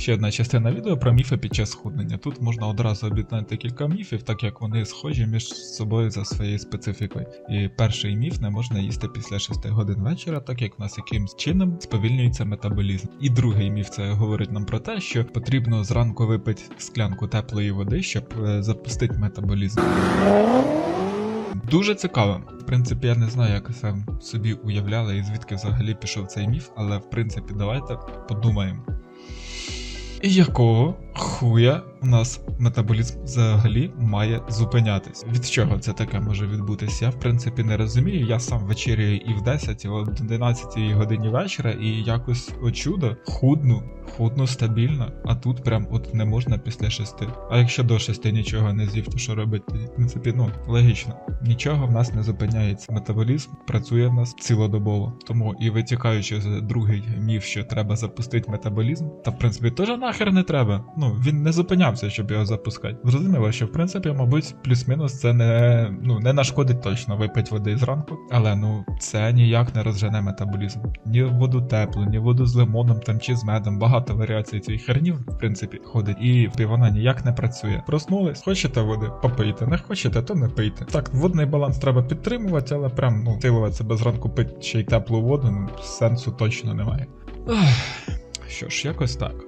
ще одна частина відео про міфи під час схуднення. Тут можна одразу об'єднати кілька міфів, так як вони схожі між собою за своєю специфікою. І перший міф не можна їсти після 6 годин вечора, так як в нас якимсь чином сповільнюється метаболізм. І другий міф це говорить нам про те, що потрібно зранку випити склянку теплої води, щоб е, запустити метаболізм. Дуже цікаво. В принципі, я не знаю, як це собі уявляли і звідки взагалі пішов цей міф, але в принципі, давайте подумаємо. Якого хуя у нас метаболізм взагалі має зупинятись? Від чого це таке може відбутися? Я в принципі не розумію. Я сам вечеряю і в 10, і в 11 годині вечора, і якось о чудо худну, худну стабільно, а тут прям от не можна після 6. А якщо до 6 нічого не з'їв, то що робити? В принципі, ну логічно. Нічого в нас не зупиняється. Метаболізм працює в нас цілодобово. Тому і витікаючи з другий міф, що треба запустити метаболізм, та в принципі теж нахер не треба. Ну він не зупинявся, щоб його запускати. Зрозуміло, що в принципі, мабуть, плюс-мінус це не ну не нашкодить точно випити води зранку, але ну це ніяк не розжене метаболізм. Ні воду теплу, ні воду з лимоном там чи з медом. Багато варіацій цієї херні, в принципі, ходить, і вона ніяк не працює. Проснулись, хочете води, попийте, не хочете, то не пийте. Так, водний баланс треба підтримувати, але прям ну силувати себе зранку пити ще й теплу воду, ну сенсу точно немає. Ах, Що ж, якось так.